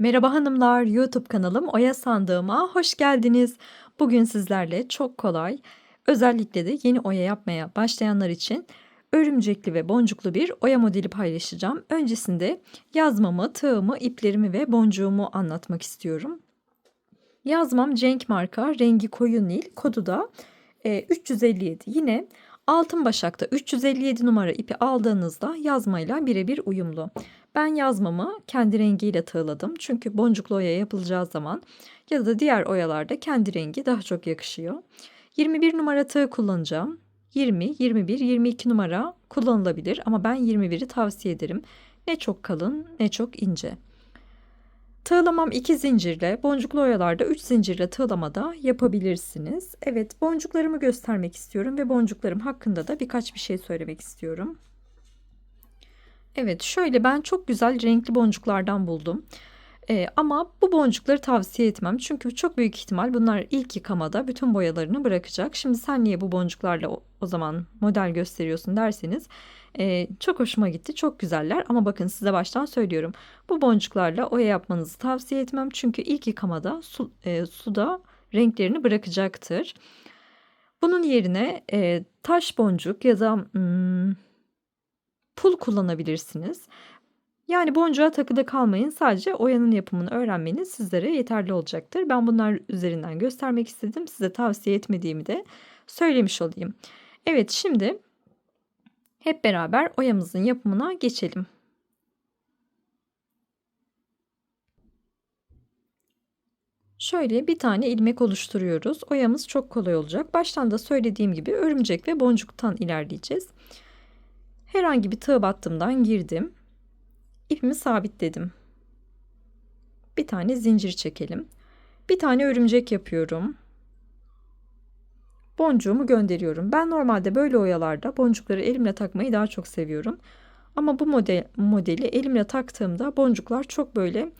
Merhaba hanımlar, YouTube kanalım Oya Sandığıma hoş geldiniz. Bugün sizlerle çok kolay, özellikle de yeni oya yapmaya başlayanlar için örümcekli ve boncuklu bir oya modeli paylaşacağım. Öncesinde yazmamı, tığımı, iplerimi ve boncuğumu anlatmak istiyorum. Yazmam Cenk marka, rengi koyu nil, kodu da e, 357. Yine altın başakta 357 numara ipi aldığınızda yazmayla birebir uyumlu. Ben yazmamı kendi rengiyle tığladım. Çünkü boncuklu oya yapılacağı zaman ya da diğer oyalarda kendi rengi daha çok yakışıyor. 21 numara tığ kullanacağım. 20, 21, 22 numara kullanılabilir ama ben 21'i tavsiye ederim. Ne çok kalın ne çok ince. Tığlamam 2 zincirle, boncuklu oyalarda 3 zincirle tığlamada yapabilirsiniz. Evet, boncuklarımı göstermek istiyorum ve boncuklarım hakkında da birkaç bir şey söylemek istiyorum. Evet şöyle ben çok güzel renkli boncuklardan buldum. Ee, ama bu boncukları tavsiye etmem. Çünkü çok büyük ihtimal bunlar ilk yıkamada bütün boyalarını bırakacak. Şimdi sen niye bu boncuklarla o, o zaman model gösteriyorsun derseniz e, çok hoşuma gitti. Çok güzeller ama bakın size baştan söylüyorum. Bu boncuklarla oya yapmanızı tavsiye etmem. Çünkü ilk yıkamada su, e, suda renklerini bırakacaktır. Bunun yerine e, taş boncuk ya da... Hmm, pul kullanabilirsiniz. Yani boncuğa takıda kalmayın. Sadece oyanın yapımını öğrenmeniz sizlere yeterli olacaktır. Ben bunlar üzerinden göstermek istedim. Size tavsiye etmediğimi de söylemiş olayım. Evet şimdi hep beraber oyamızın yapımına geçelim. Şöyle bir tane ilmek oluşturuyoruz. Oyamız çok kolay olacak. Baştan da söylediğim gibi örümcek ve boncuktan ilerleyeceğiz. Herhangi bir tığ battımdan girdim. İpimi sabitledim. Bir tane zincir çekelim. Bir tane örümcek yapıyorum. Boncuğumu gönderiyorum. Ben normalde böyle oyalarda boncukları elimle takmayı daha çok seviyorum. Ama bu model, modeli elimle taktığımda boncuklar çok böyle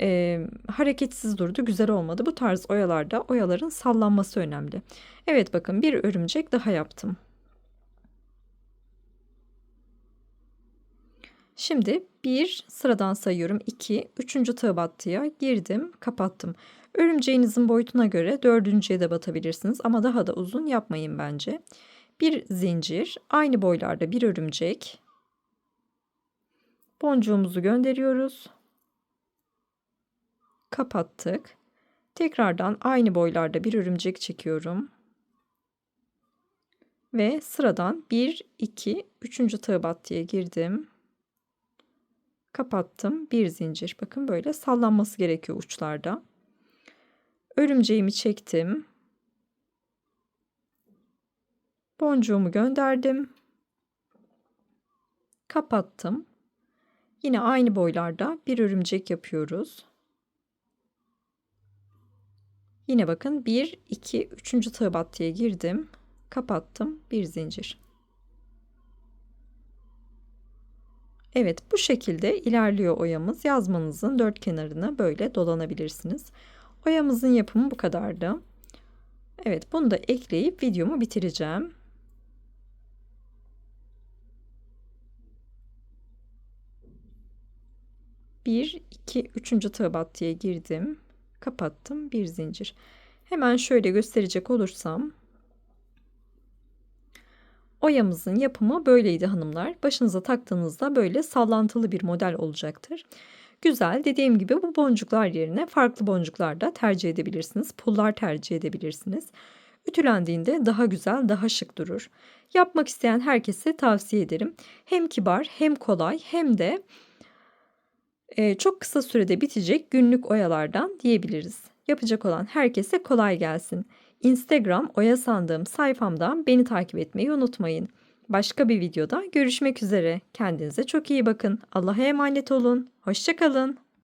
e, hareketsiz durdu. Güzel olmadı. Bu tarz oyalarda oyaların sallanması önemli. Evet bakın bir örümcek daha yaptım. Şimdi bir sıradan sayıyorum. 2, 3. tığ girdim, kapattım. Örümceğinizin boyutuna göre dördüncüye de batabilirsiniz ama daha da uzun yapmayın bence. Bir zincir, aynı boylarda bir örümcek. Boncuğumuzu gönderiyoruz. Kapattık. Tekrardan aynı boylarda bir örümcek çekiyorum. Ve sıradan 1, 2, 3. tığ battıya girdim kapattım. Bir zincir. Bakın böyle sallanması gerekiyor uçlarda. Örümceğimi çektim. Boncuğumu gönderdim. Kapattım. Yine aynı boylarda bir örümcek yapıyoruz. Yine bakın 1 2 3. tığ battıya girdim. Kapattım. Bir zincir. Evet bu şekilde ilerliyor oyamız. Yazmanızın dört kenarını böyle dolanabilirsiniz. Oyamızın yapımı bu kadardı. Evet bunu da ekleyip videomu bitireceğim. Bir, iki, üçüncü tığ battıya girdim. Kapattım. Bir zincir. Hemen şöyle gösterecek olursam Oyamızın yapımı böyleydi hanımlar. Başınıza taktığınızda böyle sallantılı bir model olacaktır. Güzel. Dediğim gibi bu boncuklar yerine farklı boncuklar da tercih edebilirsiniz. Pullar tercih edebilirsiniz. Ütülendiğinde daha güzel, daha şık durur. Yapmak isteyen herkese tavsiye ederim. Hem kibar, hem kolay, hem de e, çok kısa sürede bitecek günlük oyalardan diyebiliriz. Yapacak olan herkese kolay gelsin. Instagram Oya Sandığım sayfamdan beni takip etmeyi unutmayın. Başka bir videoda görüşmek üzere. Kendinize çok iyi bakın. Allah'a emanet olun. Hoşçakalın.